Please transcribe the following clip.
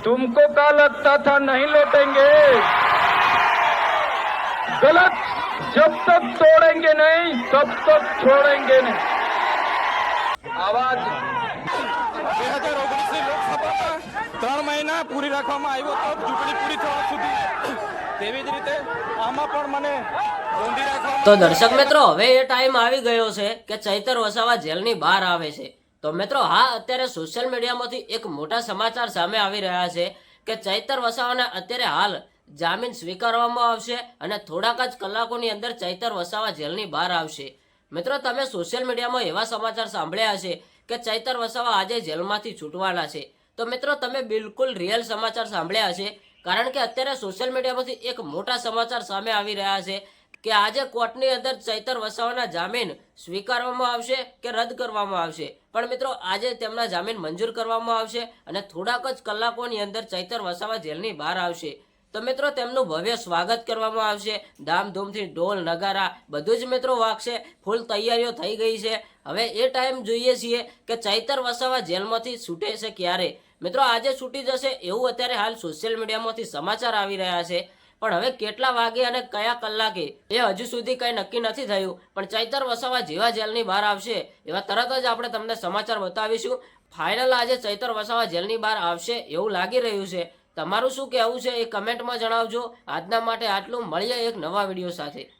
तुमको क्या लगता था नहीं लौटेंगे गलत जब तक तोड़ेंगे नहीं तब तक छोड़ेंगे नहीं आवाज બે હજાર ઓગણીસની લોકસભામાં ત્રણ મહિના પૂરી રાખવામાં આવ્યો તો ચૂંટણી પૂરી થવા સુધી તેવી જ રીતે આમાં પણ મને નોંધી રાખવામાં તો દર્શક મિત્રો હવે એ ટાઈમ આવી ગયો છે કે ચૈતર વસાવા જેલની બહાર આવે છે તો મિત્રો, હા, અત્યારે સોશિયલ મીડિયામાંથી એક મોટા સમાચાર સામે આવી રહ્યા છે કે ચૈતર વસાવાને અત્યારે હાલ જામીન સ્વીકારવામાં આવશે અને થોડાક જ કલાકોની અંદર ચૈતર વસાવા જેલની બહાર આવશે. મિત્રો, તમે સોશિયલ મીડિયામાં એવા સમાચાર સાંભળ્યા હશે કે ચૈતર વસાવા આજે જેલમાંથી છૂટવાના છે. તો મિત્રો, તમે બિલકુલ રિયલ સમાચાર સાંભળ્યા હશે, કારણ કે અત્યારે સોશિયલ મીડિયામાંથી એક મોટા સમાચાર સામે આવી રહ્યા છે કે આજે કોર્ટની અંદર ચૈતર વસાવાના જામીન સ્વીકારવામાં આવશે કે રદ કરવામાં આવશે? પણ મિત્રો, આજે તેમના જામીન મંજૂર કરવામાં આવશે અને થોડાક જ કલાકોની અંદર ચૈતર વસાવા જેલની બહાર આવશે. તો મિત્રો, તેમનું ભવ્ય સ્વાગત કરવામાં આવશે. ધામધૂમથી ઢોલ, નગારા, બધું જ મિત્રો વાગશે. ફૂલ તૈયારીઓ થઈ ગઈ છે. હવે એ ટાઈમ જોઈએ છીએ કે ચૈતર વસાવા જેલમાંથી છૂટે છે ક્યારે? મિત્રો, આજે છૂટી જશે એવું અત્યારે હાલ સોશિયલ મીડિયામાંથી સમાચાર આવી રહ્યા છે. પણ હવે કેટલા વાગે અને કયા કલાકે? એ હજુ સુધી કંઈ નક્કી નથી થયું. પણ ચૈતર વસાવા જેવા જેલની બહાર આવશે, એવા તરત જ આપણે તમને સમાચાર બતાવીશું. ફાઇનલ આજે ચૈતર વસાવા જેલની બહાર આવશે એવું લાગી રહ્યું છે. તમારું શું કહેવું છે એ કમેન્ટમાં જણાવજો. આજના માટે આટલું. મળીએ એક નવા વીડિયો સાથે.